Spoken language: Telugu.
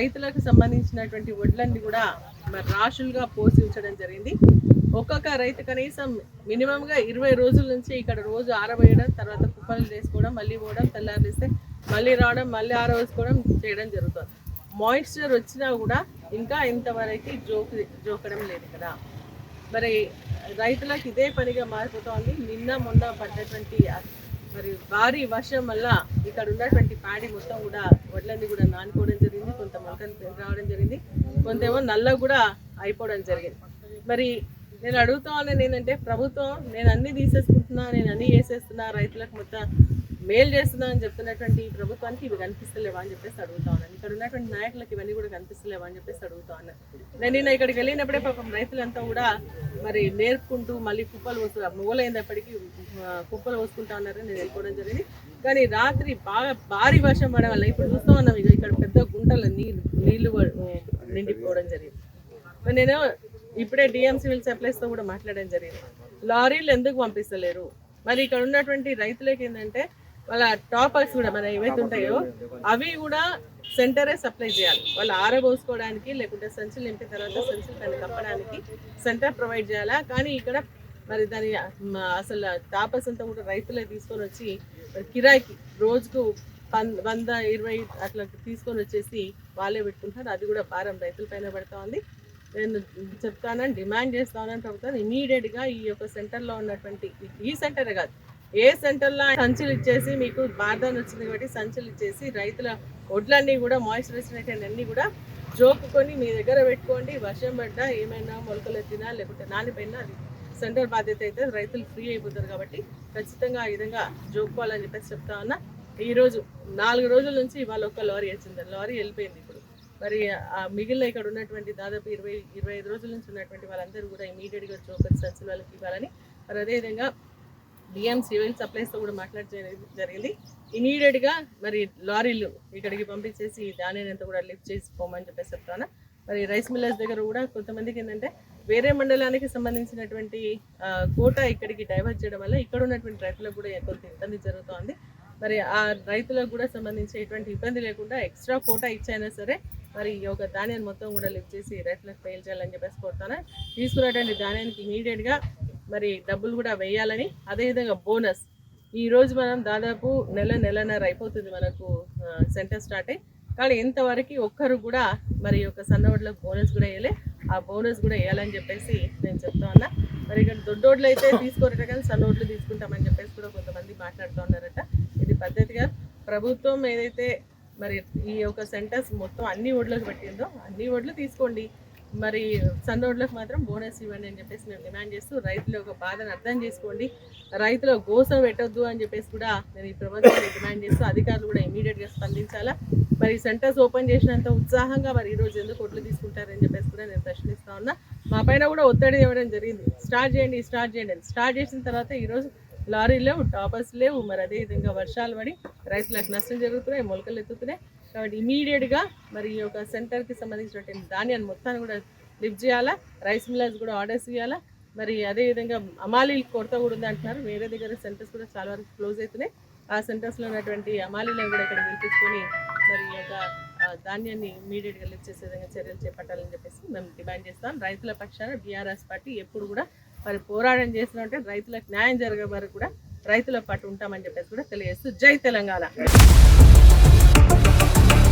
రైతులకు సంబంధించినటువంటి వడ్లన్నీ కూడా మరి రాషులుగా పోసి ఉంచడం జరిగింది. ఒక్కొక్క రైతు కనీసం మినిమంగా ఇరవై రోజుల నుంచి ఇక్కడ రోజు ఆరబోయడం తర్వాత కుప్పలు చేసుకోవడం మళ్ళీ పోవడం తెల్లారిస్తే మళ్ళీ రావడం మళ్ళీ ఆరవేసుకోవడం చేయడం జరుగుతుంది. మాయిశ్చర్ వచ్చినా కూడా ఇంకా ఇంతవరకు జోకు జోకడం లేదు కదా. మరి రైతులకు ఇదే పనిగా మారిపోతుంది. నిన్న మొన్న పడ్డటువంటి మరి భారీ వర్షం వల్ల ఇక్కడ ఉన్నటువంటి పాడి మొత్తం కూడా వడ్లన్నీ కూడా నానుకోవడం జరిగింది. కొంత మొలకలు రావడం జరిగింది. కొంతేమో నల్ల కూడా అయిపోవడం జరిగింది. మరి నేను అడుగుతా ఉన్నాను ఏంటంటే ప్రభుత్వం నేను అన్ని తీసేసుకుంటున్నా నేను అన్ని వేసేస్తున్నా రైతులకు మొత్తం మేలు చేస్తున్నా అని చెప్తున్నటువంటి ప్రభుత్వానికి ఇవి కనిపిస్తలేవా అని చెప్పేసి అడుగుతా ఉన్నాను. ఇక్కడ ఉన్నటువంటి నాయకులకు ఇవన్నీ కూడా కనిపిస్తలేవా అని చెప్పేసి అడుగుతా ఉన్నాను. నేను నిన్న ఇక్కడికి వెళ్ళినప్పుడే పాపం రైతులంతా కూడా మరి నేర్పుకుంటూ మళ్ళీ కుప్పలు పోసు మూలైనప్పటికీ ఆ, కుప్పలు పోసుకుంటా ఉన్నారని నేను వెళ్ళిపోవడం జరిగింది. కానీ రాత్రి బాగా భారీ వర్షం పడడం వల్ల ఇప్పుడు చూస్తూ ఉన్నాం ఇక ఇక్కడ పెద్ద గుంటల నీళ్ళు నీళ్ళు నిండిపోవడం జరిగింది. మరి నేను ఇప్పుడే డిఎం సివిల్ సప్లైస్తో కూడా మాట్లాడడం జరిగింది. లారీలు ఎందుకు పంపిస్తలేరు? మరి ఇక్కడ ఉన్నటువంటి రైతులకి ఏంటంటే వాళ్ళ టాపర్స్ కూడా మన ఏవైతే ఉంటాయో అవి కూడా సెంటరే సప్లై చేయాలి. వాళ్ళు ఆరబోసుకోవడానికి లేకుంటే సంచులు నింపిన తర్వాత సంచులు దాన్ని కప్పడానికి సెంటర్ ప్రొవైడ్ చేయాలా? కానీ ఇక్కడ మరి దాని అసలు టాపర్స్ అంతా కూడా రైతులే తీసుకొని వచ్చి కిరాయికి రోజుకు వంద ఇరవై అట్లా తీసుకొని వచ్చేసి వాళ్ళే పెట్టుకుంటారు అది కూడా భారం రైతుల పైన పడతా ఉంది. నేను చెప్తానని డిమాండ్ చేస్తానని ప్రభుత్వం. ఇమీడియట్గా ఈ యొక్క సెంటర్లో ఉన్నటువంటి ఈ సెంటరే కాదు. ఏ సెంటర్లో సంచులు ఇచ్చేసి మీకు బార్దాన్ వచ్చింది కాబట్టి సంచులు ఇచ్చేసి రైతుల వడ్లన్నీ కూడా మాయిశ్చరైజేషన్ అన్నీ కూడా జోకుకొని మీ దగ్గర పెట్టుకోండి. వర్షం పడ్డా ఏమైనా మొలకలు ఎత్తినా లేకుంటే నానిపోయినా అది సెంటర్ బాధ్యత అయితే రైతులు ఫ్రీ అయిపోతారు కాబట్టి ఖచ్చితంగా ఆ విధంగా జోక్కోవాలని చెప్పేసి చెప్తా ఉన్నా. ఈరోజు నాలుగు రోజుల నుంచి ఇవాళ ఒక లారీ వచ్చింది. లారీ వెళ్ళిపోయింది ఇప్పుడు. మరి ఆ మిగిలిన ఇక్కడ ఉన్నటువంటి దాదాపు ఇరవై ఇరవై ఐదు రోజుల నుంచి ఉన్నటువంటి వాళ్ళందరూ కూడా ఇమీడియట్గా జోకర్ సంచులు వాళ్ళకి ఇవ్వాలని మరి అదేవిధంగా డిఎం సివిల్ సప్లైస్తో కూడా మాట్లాడడం జరిగింది. ఇమీడియట్గా మరి లారీలు ఇక్కడికి పంపించేసి ధాన్యాన్ని అంతా కూడా లిఫ్ట్ చేసి పోమని చెప్పేసి చెప్తాను మరి రైస్ మిల్లర్స్ దగ్గర కూడా కొంతమందికి ఏంటంటే వేరే మండలానికి సంబంధించినటువంటి కోట ఇక్కడికి డైవర్ట్ చేయడం వల్ల ఇక్కడ ఉన్నటువంటి రైతులకు కూడా కొంత ఇబ్బంది జరుగుతోంది. మరి ఆ రైతులకు కూడా సంబంధించి ఎటువంటి ఇబ్బంది లేకుండా ఎక్స్ట్రా కోటా ఇచ్చైనా సరే మరి ఈ యొక్క ధాన్యాన్ని మొత్తం కూడా లిఫ్ట్ చేసి రైతులకు ఫెయిల్ చేయాలని చెప్పేసి కోరుతాను తీసుకున్నటువంటి ధాన్యానికి ఇమీడియట్గా మరి డబ్బులు కూడా వేయాలని అదేవిధంగా బోనస్. ఈ రోజు మనం దాదాపు నెల నెలన్నర అయిపోతుంది మనకు సెంటర్ స్టార్ట్ అయ్యి. కానీ ఇంతవరకు ఒక్కరు కూడా మరి యొక్క సన్నవడ్లకు బోనస్ కూడా వేయలే. ఆ బోనస్ కూడా వేయాలని చెప్పేసి నేను చెప్తా ఉన్నా. మరి ఇక్కడ దొడ్డోడ్లు అయితే తీసుకోరట కానీ సన్నోడ్లు తీసుకుంటామని చెప్పేసి కూడా కొంతమంది మాట్లాడుతూ ఉన్నారట. ఇది పద్ధతిగా ప్రభుత్వం ఏదైతే మరి ఈ యొక్క సెంటర్స్ మొత్తం అన్ని ఓడ్లకు పెట్టిందో అన్ని ఓడ్లు తీసుకోండి. మరి సన్ రోడ్లకు మాత్రం బోనస్ ఇవ్వండి అని చెప్పేసి మేము డిమాండ్ చేస్తూ రైతుల యొక్క బాధను అర్థం చేసుకోండి. రైతుల గోసం పెట్టొద్దు అని చెప్పేసి కూడా నేను ఈ ప్రభుత్వాన్ని డిమాండ్ చేస్తూ అధికారులు కూడా ఇమీడియట్గా స్పందించాలా. మరి సెంటర్స్ ఓపెన్ చేసినంత ఉత్సాహంగా మరి ఈరోజు ఎందుకు ఒడ్లు తీసుకుంటారని చెప్పేసి కూడా నేను ప్రశ్నిస్తా ఉన్నా. మా పైన కూడా ఒత్తిడి ఇవ్వడం జరిగింది. స్టార్ట్ చేయండి స్టార్ట్ చేయండి స్టార్ట్ చేసిన తర్వాత ఈరోజు లారీలు లేవు టాపర్స్ లేవు. మరి అదేవిధంగా వర్షాలు పడి రైతులకు నష్టం జరుగుతున్నాయి మొలకలు ఎత్తుతున్నాయి. కాబట్టి ఇమీడియట్గా మరి ఈ యొక్క సెంటర్కి సంబంధించినటువంటి ధాన్యాన్ని మొత్తాన్ని కూడా లిఫ్ట్ చేయాలా? రైస్ మిల్లర్స్ కూడా ఆర్డర్స్ ఇవ్వాలా మరి అదేవిధంగా అమాలీ కొరత కూడా ఉంది అంటున్నారు. వేరే దగ్గర సెంటర్స్ కూడా చాలా వరకు క్లోజ్ అవుతున్నాయి ఆ సెంటర్స్లో ఉన్నటువంటి అమాలీలను కూడా ఇక్కడ పిలిపించుకొని మరి ఈ యొక్క ధాన్యాన్ని ఇమీడియట్గా లిఫ్ట్ చేసే విధంగా చర్యలు చేపట్టాలని చెప్పేసి మేము డిమాండ్ చేస్తాం. రైతుల పక్షాన బీఆర్ఎస్ పార్టీ ఎప్పుడు కూడా మరి పోరాటం చేస్తున్నామంటే రైతులకు న్యాయం జరిగే వరకు కూడా రైతుల పట్టు ఉంటామని చెప్పేసి కూడా తెలియజేస్తూ జై తెలంగాణ.